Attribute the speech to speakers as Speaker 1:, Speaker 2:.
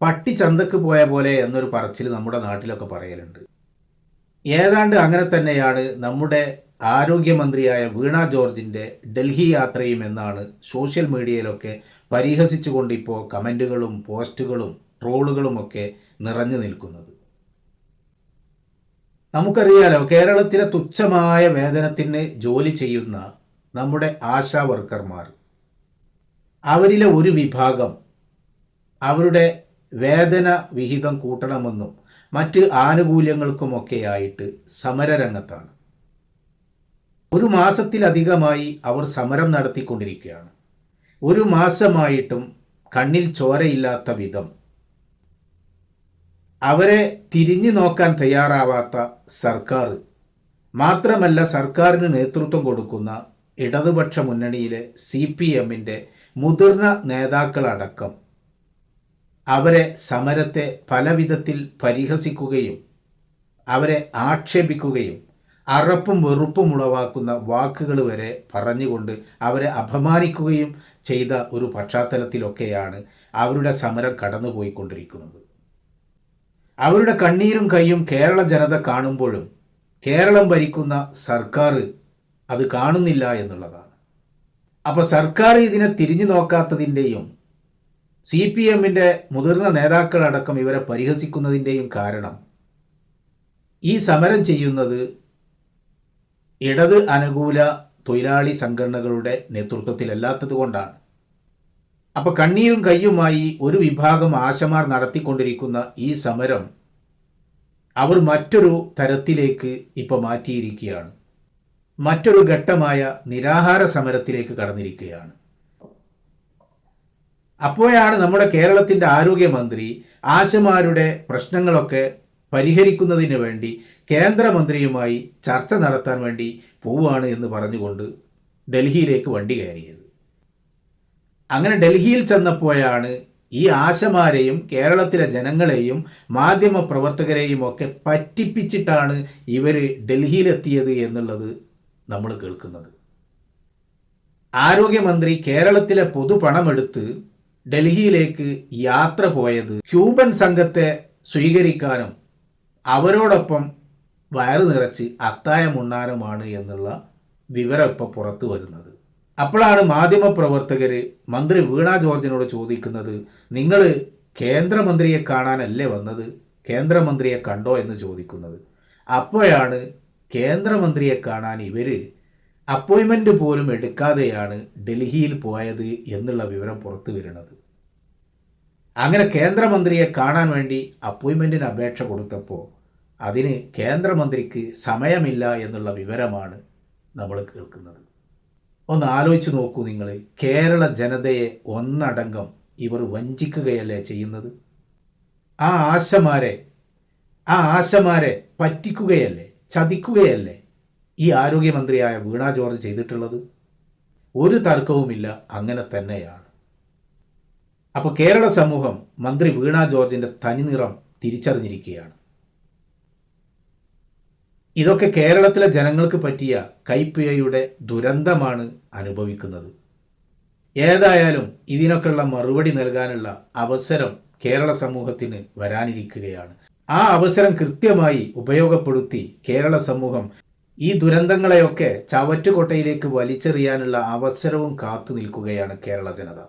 Speaker 1: പട്ടി ചന്തക്ക് പോയ പോലെ എന്നൊരു പറച്ചിൽ നമ്മുടെ നാട്ടിലൊക്കെ പറയലുണ്ട്. ഏതാണ്ട് അങ്ങനെ തന്നെയാണ് നമ്മുടെ ആരോഗ്യമന്ത്രിയായ വീണ ജോർജിന്റെ ഡൽഹി യാത്രയും എന്നാണ് സോഷ്യൽ മീഡിയയിലൊക്കെ പരിഹസിച്ചുകൊണ്ട് ഇപ്പോൾ കമന്റുകളും പോസ്റ്റുകളും ട്രോളുകളും ഒക്കെ നിറഞ്ഞു നിൽക്കുന്നത്. നമുക്കറിയാലോ കേരളത്തിലെ തുച്ഛമായ വേതനത്തിന് ജോലി ചെയ്യുന്ന നമ്മുടെ ആശാ വർക്കർമാർ. അവരിലെ ഒരു വിഭാഗം അവരുടെ വേതന വിഹിതം കൂട്ടണമെന്നും മറ്റ് ആനുകൂല്യങ്ങൾക്കുമൊക്കെയായിട്ട് സമരരംഗത്താണ്. ഒരു മാസത്തിലധികമായി അവർ സമരം നടത്തിക്കൊണ്ടിരിക്കുകയാണ്. ഒരു മാസമായിട്ടും കണ്ണിൽ ചോരയില്ലാത്ത വിധം അവരെ തിരിഞ്ഞു നോക്കാൻ തയ്യാറാവാത്ത സർക്കാർ മാത്രമല്ല സർക്കാരിന് നേതൃത്വം കൊടുക്കുന്ന ഇടതുപക്ഷ മുന്നണിയിലെ സി പി എമ്മിന്റെ മുതിർന്ന നേതാക്കളടക്കം അവരെ സമരത്തെ പല വിധത്തിൽ പരിഹസിക്കുകയും അവരെ ആക്ഷേപിക്കുകയും അറപ്പും വെറുപ്പും ഉളവാക്കുന്ന വാക്കുകൾ വരെ പറഞ്ഞുകൊണ്ട് അവരെ അപമാനിക്കുകയും ചെയ്ത ഒരു പശ്ചാത്തലത്തിലൊക്കെയാണ് അവരുടെ സമരം കടന്നുപോയിക്കൊണ്ടിരിക്കുന്നത്. അവരുടെ കണ്ണീരും കൈയും കേരള ജനത കാണുമ്പോഴും കേരളം ഭരിക്കുന്ന സർക്കാർ അത് കാണുന്നില്ല എന്നുള്ളതാണ്. അപ്പോൾ സർക്കാർ ഇതിനെ തിരിഞ്ഞു നോക്കാത്തതിന്റെയും സി പി എമ്മിന്റെ മുതിർന്ന നേതാക്കളടക്കം ഇവരെ പരിഹസിക്കുന്നതിന്റെയും കാരണം ഈ സമരം ചെയ്യുന്നത് ഇടത് അനുകൂല തൊഴിലാളി സംഘടനകളുടെ നേതൃത്വത്തിലല്ലാത്തത് കൊണ്ടാണ്. അപ്പോൾ കണ്ണീരും കയ്യുമായി ഒരു വിഭാഗം ആശമാർ നടത്തിക്കൊണ്ടിരിക്കുന്ന ഈ സമരം അവർ മറ്റൊരു തരത്തിലേക്ക് ഇപ്പോൾ മാറ്റിയിരിക്കുകയാണ്. മറ്റൊരു ഘട്ടമായ നിരാഹാര സമരത്തിലേക്ക് കടന്നിരിക്കുകയാണ്. അപ്പോഴാണ് നമ്മുടെ കേരളത്തിന്റെ ആരോഗ്യമന്ത്രി ആശമാരുടെ പ്രശ്നങ്ങളൊക്കെ പരിഹരിക്കുന്നതിന് വേണ്ടി കേന്ദ്രമന്ത്രിയുമായി ചർച്ച നടത്താൻ വേണ്ടി പോവുകയാണ് എന്ന് പറഞ്ഞുകൊണ്ട് ഡൽഹിയിലേക്ക് വണ്ടി കയറിയത്. അങ്ങനെ ഡൽഹിയിൽ ചെന്നപ്പോഴാണ് ഈ ആശമാരെയും കേരളത്തിലെ ജനങ്ങളെയും മാധ്യമ പ്രവർത്തകരെയും ഒക്കെ പറ്റിപ്പിച്ചിട്ടാണ് ഇവർ ഡൽഹിയിലെത്തിയത് എന്നുള്ളത് നമ്മൾ കേൾക്കുന്നത്. ആരോഗ്യമന്ത്രി കേരളത്തിലെ പൊതുപണമെടുത്ത് ഡൽഹിയിലേക്ക് യാത്ര പോയത് ക്യൂബൻ സംഘത്തെ സ്വീകരിക്കാനും അവരോടൊപ്പം വയറ് നിറച്ച് അത്തായമുണ്ണാനുമാണ് എന്നുള്ള വിവരം ഇപ്പോൾ പുറത്തു വരുന്നത്. അപ്പോഴാണ് മാധ്യമപ്രവർത്തകർ മന്ത്രി വീണ ജോർജിനോട് ചോദിക്കുന്നത് നിങ്ങൾ കേന്ദ്രമന്ത്രിയെ കാണാനല്ലേ വന്നത്? കേന്ദ്രമന്ത്രിയെ കണ്ടോ? എന്ന് ചോദിക്കുന്നത്. അപ്പോഴാണ് കേന്ദ്രമന്ത്രിയെ കാണാൻ ഇവർ അപ്പോയിൻമെന്റ് പോലും എടുക്കാതെയാണ് ഡൽഹിയിൽ പോയത് എന്നുള്ള വിവരം പുറത്തു വരുന്നത്. അങ്ങനെ കേന്ദ്രമന്ത്രിയെ കാണാൻ വേണ്ടി അപ്പോയിൻമെന്റിന് അപേക്ഷ കൊടുത്തപ്പോൾ അതിന് കേന്ദ്രമന്ത്രിക്ക് സമയമില്ല എന്നുള്ള വിവരമാണ് നമ്മൾ കേൾക്കുന്നത്. ഒന്ന് ആലോചിച്ച് നോക്കൂ നിങ്ങൾ കേരള ജനതയെ ഒന്നടങ്കം ഇവർ വഞ്ചിക്കുകയല്ലേ ചെയ്യുന്നത്? ആ ആശമാരെ ആ ആശമാരെ പറ്റിക്കുകയല്ലേ ചതിക്കുകയല്ലേ? ഈ ആരോഗ്യമന്ത്രിയായ വീണ ജോർജ് ചെയ്തിട്ടുള്ളത്? ഒരു തർക്കവുമില്ല അങ്ങനെ തന്നെയാണ്. അപ്പോൾ കേരള സമൂഹം മന്ത്രി വീണ ജോർജിന്റെ തനിനിറം തിരിച്ചറിഞ്ഞിരിക്കുകയാണ്. ഇതൊക്കെ കേരളത്തിലെ ജനങ്ങൾക്ക് പറ്റിയ കൈപ്പിഴയുടെ ദുരന്തമാണ് അനുഭവിക്കുന്നത്. ഏതായാലും ഇതിനൊക്കെയുള്ള മറുപടി നൽകാനുള്ള അവസരം കേരള സമൂഹത്തിന് വരാനിരിക്കുകയാണ്. ആ അവസരം കൃത്യമായി ഉപയോഗപ്പെടുത്തി കേരള സമൂഹം ഈ ദുരന്തങ്ങളെയൊക്കെ ചവറ്റുകൊട്ടയിലേക്ക് വലിച്ചെറിയാനുള്ള അവസരവും കാത്തു നിൽക്കുകയാണ് കേരള ജനത.